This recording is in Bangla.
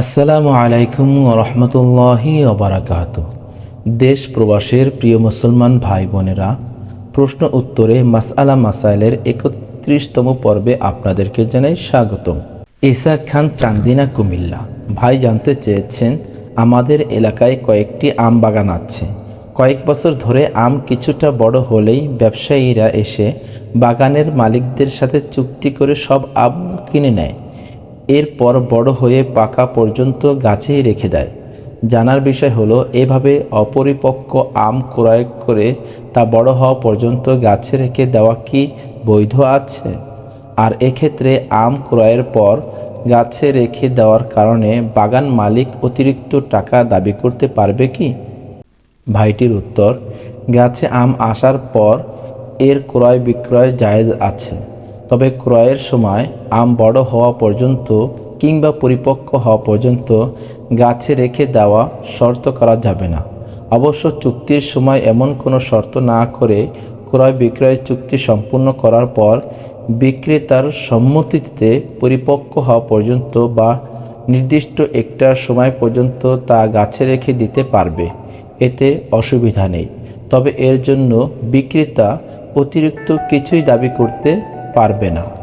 আসসালামু আলাইকুম রহমতুল্লাহি ওবরাকাত দেশ প্রবাসের প্রিয় মুসলমান ভাই বোনেরা, প্রশ্ন উত্তরে মাসআলা মাসাইলের একত্রিশতম পর্বে আপনাদেরকে জানাই স্বাগতম। ইসা খান চান্দিনা, কুমিল্লা। ভাই জানতে চেয়েছেন, আমাদের এলাকায় কয়েকটি আম বাগান আছে। কয়েক বছর ধরে আম কিছুটা বড় হলেই ব্যবসায়ীরা এসে বাগানের মালিকদের সাথে চুক্তি করে সব আম কিনে নেয়। এরপর বড় হয়ে পাকা পর্যন্ত গাছেই রেখে দেয়। জানার বিষয় হলো, এভাবে অপরিপক্ক আম ক্রয় করে তা বড় হওয়া পর্যন্ত গাছে রেখে দেওয়া কি বৈধ আছে? আর এক্ষেত্রে আম ক্রয়ের পর গাছে রেখে দেওয়ার কারণে বাগান মালিক অতিরিক্ত টাকা দাবি করতে পারবে কি? ভাইটির উত্তর, গাছে আম আসার পর এর ক্রয় বিক্রয় জায়েজ আছে। তবে ক্রয়ের সময় আম বড় হওয়া পর্যন্ত কিংবা পরিপক্ক হওয়া পর্যন্ত গাছে রেখে দেওয়া শর্ত করা যাবে না। অবশ্য চুক্তির সময় এমন কোনো শর্ত না করে ক্রয় বিক্রয় চুক্তি সম্পূর্ণ করার পর বিক্রেতার সম্মতিতে পরিপক্ক হওয়া পর্যন্ত বা নির্দিষ্ট একটা সময় পর্যন্ত তা গাছে রেখে দিতে পারবে। এতে অসুবিধা নেই। তবে এর জন্য বিক্রেতা অতিরিক্ত কিছুই দাবি করতে পারবে না।